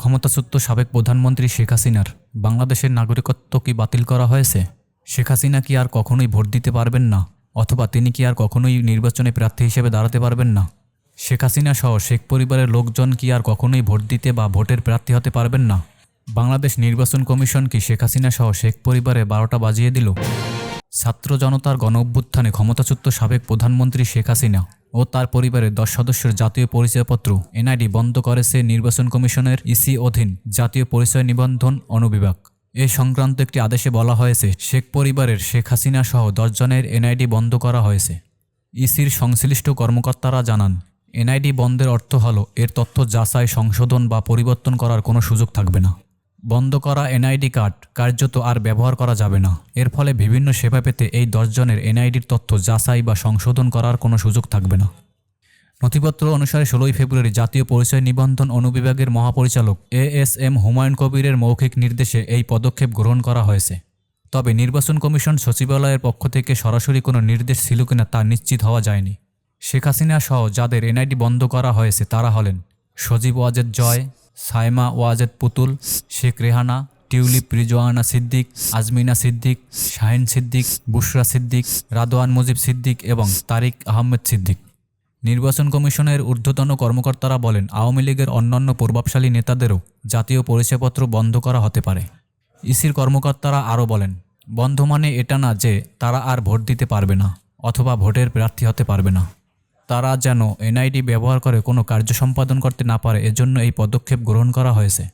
ক্ষমতাচ্যুত সাবেক প্রধানমন্ত্রী শেখ হাসিনার বাংলাদেশের নাগরিকত্ব কি বাতিল করা হয়েছে? শেখ হাসিনা কি আর কখনোই ভোট দিতে পারবেন না? অথবা তিনি কি আর কখনোই নির্বাচনে প্রার্থী হিসেবে দাঁড়াতে পারবেন না? শেখ হাসিনা সহ শেখ পরিবারের লোকজন কি আর কখনোই ভোট দিতে বা ভোটের প্রার্থী হতে পারবেন না? বাংলাদেশ নির্বাচন কমিশন কি শেখ হাসিনা সহ শেখ পরিবারে বারোটা বাজিয়ে দিল? ছাত্র জনতার গণ অভ্যুত্থানে ক্ষমতাচ্যুত সাবেক প্রধানমন্ত্রী শেখ হাসিনা ও তার পরিবারের দশ সদস্যের জাতীয় পরিচয়পত্র এনআইডি বন্ধ করেছে নির্বাচন কমিশনের ইসি অধীন জাতীয় পরিচয় নিবন্ধন অনুবিভাগ। এ সংক্রান্ত একটি আদেশে বলা হয়েছে, শেখ পরিবারের শেখ হাসিনা সহ দশজনের এনআইডি বন্ধ করা হয়েছে। ইসির সংশ্লিষ্ট কর্মকর্তারা জানান, এনআইডি বন্ধের অর্থ হল, এর তথ্য যাচাই, সংশোধন বা পরিবর্তন করার কোনো সুযোগ থাকবে না। বন্ধ করা এনআইডি কার্ড কার্যত আর ব্যবহার করা যাবে না। এর ফলে বিভিন্ন সেবা পেতে এই দশজনের এনআইডির তথ্য যাচাই বা সংশোধন করার কোনো সুযোগ থাকবে না। নথিপত্র অনুসারে ষোলোই ফেব্রুয়ারি জাতীয় পরিচয় নিবন্ধন অনুবিভাগের মহাপরিচালক এ এস এম হুমায়ুন কবিরের মৌখিক নির্দেশে এই পদক্ষেপ গ্রহণ করা হয়েছে। তবে নির্বাচন কমিশন সচিবালয়ের পক্ষ থেকে সরাসরি কোনো নির্দেশ ছিল কিনা তা নিশ্চিত হওয়া যায়নি। শেখ হাসিনা সহ যাদের এনআইডি বন্ধ করা হয়েছে তারা হলেন সজীব ওয়াজেদ জয় সাইমা ওয়াজেদ পুতুল, শেখ রেহানা, টিউলিপ রিজওয়ানা সিদ্দিক, আজমিনা সিদ্দিক, শাহিন সিদ্দিক, বুশরা সিদ্দিক রাদোয়ান মুজিব সিদ্দিক এবং তারিক আহমেদ সিদ্দিক। নির্বাচন কমিশনের ঊর্ধ্বতন কর্মকর্তারা বলেন, আওয়ামী লীগের অন্যান্য প্রভাবশালী নেতাদেরও জাতীয় পরিচয়পত্র বন্ধ করা হতে পারে। ইসির কর্মকর্তারা আরও বলেন, বন্ধ মানে এটা না যে তারা আর ভোট দিতে পারবে না অথবা ভোটের প্রার্থী হতে পারবে না। তারা যেন এনআইডি ব্যবহার করে কোনো কার্য সম্পাদন করতে না পারে, এজন্য এই পদক্ষেপ গ্রহণ করা হয়েছে।